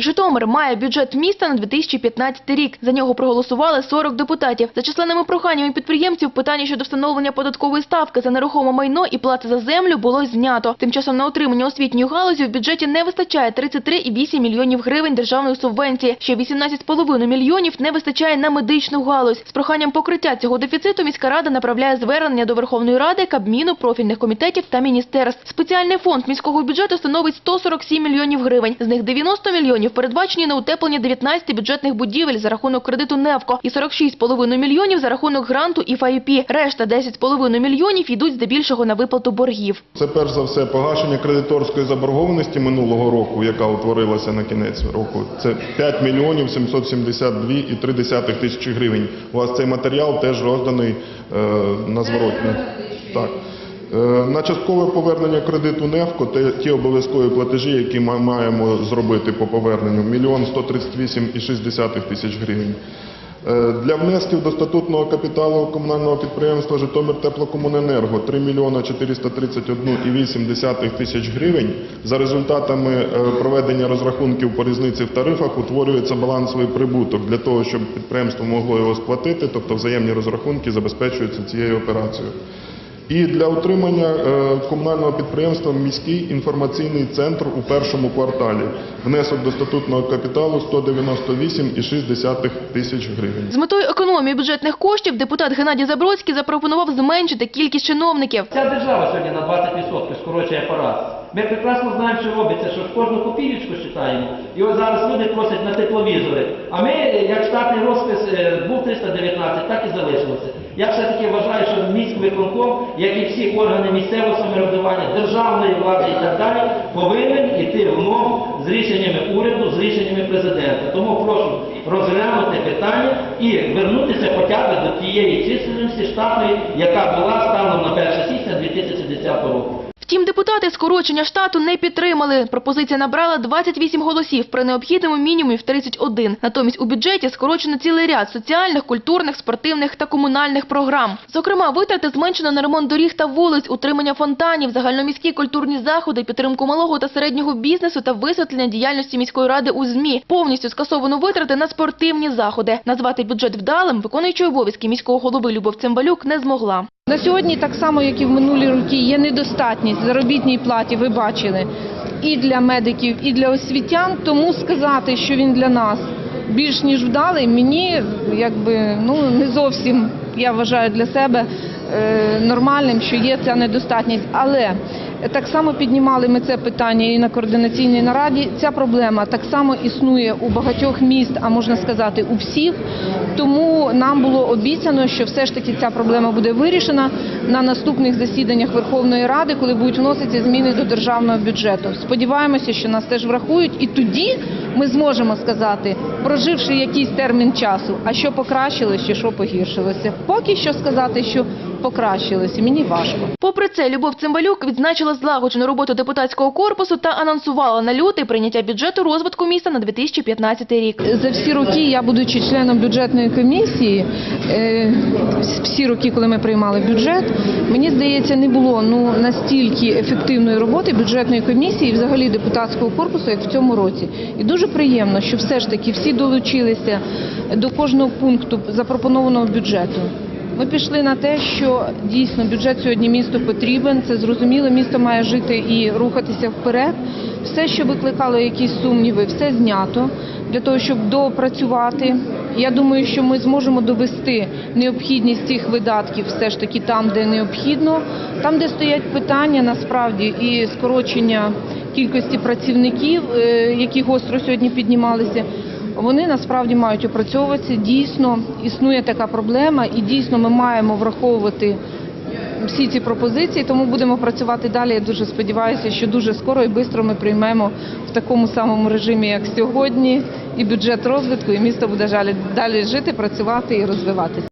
Житомир має бюджет міста на 2015 рік. За нього проголосували 40 депутатів. За численними проханнями підприємців питання щодо встановлення податкової ставки за нерухоме майно і плати за землю було знято. Тим часом на утримання освітньої галузі в бюджеті не вистачає 33,8 мільйонів гривень державної субвенції. Ще 18,5 мільйонів не вистачає на медичну галузь. З проханням покриття цього дефіциту міська рада направляє звернення до Верховної Ради, Кабміну, профільних комітетів та міністерств. Спеціальний фонд міського бюджету становить 147 мільйонів гривень. З них 90 мільйонів передбачені на утеплення 19 бюджетних будівель за рахунок кредиту «Невко» і 46,5 мільйонів за рахунок гранту і ФАЮПі. Решта 10,5 мільйонів йдуть здебільшого на виплату боргів. Це перш за все погашення кредиторської заборгованості минулого року, яка утворилася на кінець року. Це 5 мільйонів 772,3 тисячі гривень. У вас цей матеріал теж розданий е, на зворотні. Так. Е, На часткове повернення кредиту НЕФКО ті обов'язкові платежі, які ми маємо зробити по поверненню, мільйон 138,6 тисяч гривень. Е, Для внесків до статутного капіталу комунального підприємства Житомир Теплокомуненерго 3 мільйона 431,8 тисяч гривень. За результатами е, проведення розрахунків по різниці в тарифах утворюється балансовий прибуток для того, щоб підприємство могло його сплатити, тобто взаємні розрахунки забезпечуються цією операцією. І для утримання е, комунального підприємства міський інформаційний центр у першому кварталі. Внесок до статутного капіталу 198,6 тисяч гривень. З метою економії бюджетних коштів депутат Геннадій Забродський запропонував зменшити кількість чиновників. Ця держава сьогодні на 20% скорочує апарат. Ми прекрасно знаємо, що робиться, що кожну копійку считаємо. І от зараз люди просять на тепловізори. А ми, як штатний розпис е, був 319, так і залишилося. Я все-таки вважаю, що міськвиконком, як і всі органи місцевого самоврядування, державної влади і так далі, повинен іти в ногу з рішеннями уряду, з рішеннями президента. Тому прошу розглянути питання і вернутися хоча б до тієї численності штатної, яка була станом на 1 січня 2010 року. Втім, депутати скорочення штату не підтримали. Пропозиція набрала 28 голосів при необхідному мінімумі в 31. Натомість у бюджеті скорочено цілий ряд соціальних, культурних, спортивних та комунальних програм. Зокрема, витрати зменшено на ремонт доріг та вулиць, утримання фонтанів, загальноміські культурні заходи, підтримку малого та середнього бізнесу та висвітлення діяльності міської ради у ЗМІ. Повністю скасовано витрати на спортивні заходи. Назвати бюджет вдалим виконуючий обов'язки міського голови Любов Цимбалюк не змогла. На сьогодні, так само як і в минулі роки, є недостатність заробітній платі, ви бачили, і для медиків, і для освітян. Тому сказати, що він для нас більш ніж вдалий, мені якби ну не зовсім я вважаю для себе е, нормальним, що є ця недостатність. Але так само піднімали ми це питання і на координаційній нараді. Ця проблема так само існує у багатьох міст, а можна сказати, у всіх. Тому нам було обіцяно, що все ж таки ця проблема буде вирішена на наступних засіданнях Верховної Ради, коли будуть вноситися зміни до державного бюджету. Сподіваємося, що нас теж врахують, і тоді ми зможемо сказати, проживши якийсь термін часу, а що покращилось, чи що погіршилося. Поки що сказати, що покращилося, мені важко. Попри це, Любов Цимбалюк відзначила злагоджену роботу депутатського корпусу та анонсувала на лютий прийняття бюджету розвитку міста на 2015 рік. За всі роки, я будучи членом бюджетної комісії, е, всі роки, коли ми приймали бюджет, мені здається, не було ну настільки ефективної роботи бюджетної комісії, і взагалі депутатського корпусу, як в цьому році. І дуже приємно, що все ж таки всі долучилися до кожного пункту запропонованого бюджету. Ми пішли на те, що дійсно бюджет сьогодні місту потрібен. Це зрозуміло, місто має жити і рухатися вперед. Все, що викликало якісь сумніви, все знято для того, щоб допрацювати. Я думаю, що ми зможемо довести необхідність цих видатків все ж таки там, де необхідно, там, де стоять питання насправді і скорочення кількості працівників, е, які гостро сьогодні піднімалися. Вони насправді мають опрацьовуватися. Дійсно існує така проблема, і дійсно ми маємо враховувати всі ці пропозиції. Тому будемо працювати далі. Я дуже сподіваюся, що дуже скоро і швидко ми приймемо в такому самому режимі, як сьогодні, і бюджет розвитку, і місто буде далі- жити, працювати і розвиватися.